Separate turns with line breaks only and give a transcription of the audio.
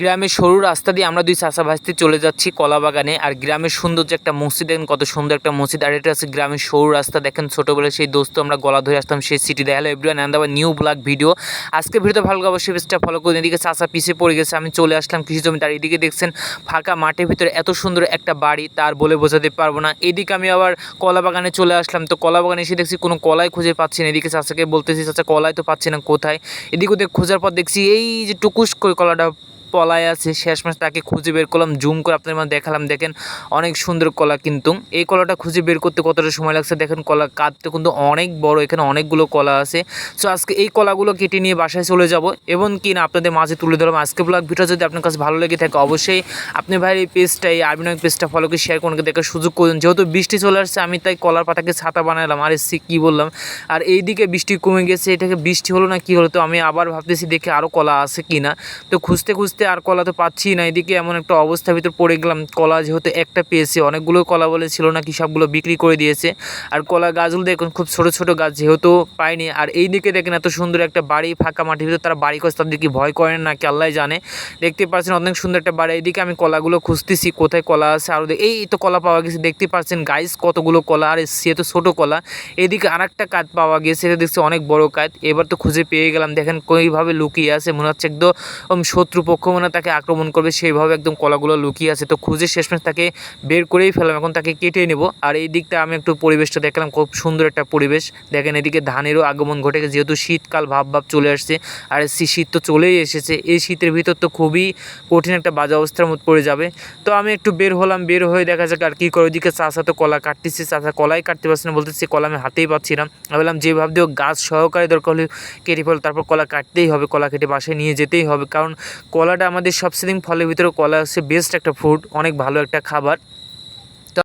গ্রামের সরু রাস্তা দিয়ে আমরা দুই চাষা ভাসতে চলে যাচ্ছি কলা বাগানে আর গ্রামের সুন্দর যে একটা মসজিদ, দেখেন কত সুন্দর একটা মসজিদ। আর এটা আছে গ্রামের সরু রাস্তা, দেখেন ছোটোবেলায় সেই দোস্ত, আমরা গলা ধরে আসতাম সেই সিটি দেখাল এভরিওয়ান অ্যান্ড আবার নিউ ব্লগ ভিডিও আজকে ভিডিওতে ভালো অবশ্যই পেজটা ফলো করুন এদিকে চাষা পিছিয়ে পড়ে গেছে, আমি চলে আসলাম কৃষি জমি তার এদিকে দেখছেন, ফাঁকা মাঠের ভিতরে এত সুন্দর একটা বাড়ি, তার বলে বোঝাতে পারব না। এদিকে আমি আবার কলা বাগানে চলে আসলাম। তো কলা বাগানে এসে দেখছি কোনো কলাই খুঁজে পাচ্ছি না। এদিকে চাচাকে বলতেছি, চাচা, কলাই তো পাচ্ছি না, কোথায়? এদিকে খোঁজার পর দেখছি, এই যে টুকুস করে কলাটা পলায় আছে শেষমেশ তাকে খুঁজে বের করলাম, জুম করে আপনাদের মধ্যে দেখালাম। দেখেন অনেক সুন্দর কলা কিন্তু। এই কলাটা খুঁজে বের করতে কতটা সময় লাগছে? দেখেন কলা কাটতে কিন্তু অনেক বড়, এখানে অনেকগুলো কলা আছে। সো আজকে এই কলাগুলো কেটে নিয়ে বাসায় চলে যাব। এবং কি না, আপনাদের মাঝে তুলে ধরলাম আজকে ব্লগ ভিডিও যদি আপনার কাছে ভালো লেগে থাকে, অবশ্যই আপনি ভাই এই পেজটা এই আরবিনয় পেজটা ফলো করে শেয়ার করে দেখার সুযোগ করুন যেহেতু বৃষ্টি চলে আসছে, আমি তাই কলার পাতাকে ছাতা বানালাম। আর সে, কী বললাম? আর এই দিকে বৃষ্টি কমে গেছে, এটাকে বৃষ্টি হলো না, কি হলো? তো আমি আবার ভাবতেছি দেখে আরও কলা আছে কি না তো খুঁজতে খুঁজতে আর কলা তো পাচ্ছি না। এদিকে এমন একটা অবস্থার ভিতর পড়ে গেলাম। কলা যেহেতু একটা পেয়েছি। অনেকগুলো কলা বলে ছিল না কি সবগুলো বিক্রি করে দিয়েছে। আর কলা গাছগুলো দেখুন, খুব ছোট ছোট গাছ যেহেতু পাইনি আর এই দিকে দেখেন এত সুন্দর একটা বাড়ি ফাঁকা মাটির ভিতর। তারা বাড়ি করছে, তাদের কি ভয় করেন না কি? আল্লাহ জানে। দেখতে পাচ্ছেন অনেক সুন্দর একটা বাড়ি। এইদিকে আমি কলাগুলো খুঁজতেছি, কোথায় কলা আছে? আর এই তো কলা পাওয়া গেছে। দেখতে পাচ্ছেন গাইস কতগুলো কলা। আর সে তো ছোটো কলা। এদিকে আর একটা কাঠ পাওয়া গেছে। এটা দেখছি অনেক বড় কাঠ এবার তো খুঁজে পেয়ে গেলাম। দেখেন কইভাবে লুকিয়ে আছে। মনে হচ্ছে একদম শত্রু হয় তাকে আক্রমণ করবে, সেইভাবে একদম কলাগুলো লুকিয়ে আছে। তো খুঁজে শেষমেশ তাকে বের করেই ফেলাম এখন তাকে কেটে নেব। আর এই দিকটা আমি একটু পরিবেশটা দেখলাম। খুব সুন্দর একটা পরিবেশ। দেখেন এদিকে ধানেরও আগমন ঘটে গেছে যেহেতু শীতকাল ভাব ভাব চলে আসছে, আর শীত তো চলেই এসেছে। এই শীতের ভিতর তো খুবই কঠিন একটা বাজে অবস্থার মধ্যে পড়ে যাবে। তো আমি একটু বের হলাম, বের হয়ে দেখা যাক আর কী করে। ওইদিকে চাষা তো কলা কাটতেছে। চাষা কলাই কাটতে পারছে না বলতেছে, কলা আমি হাতেই পাচ্ছি না। বললাম যে ভাবতেও গাছ সহকারে দরকার হলে কেটে ফেল। তারপর কলা কাটতেই হবে। কলা কেটে বাসায় নিয়ে যেতেই হবে। কারণ কলাটা আমাদের সিলিং ফলের ভিতরে কলা হচ্ছে বেস্ট একটা ফুড অনেক ভালো একটা খাবার।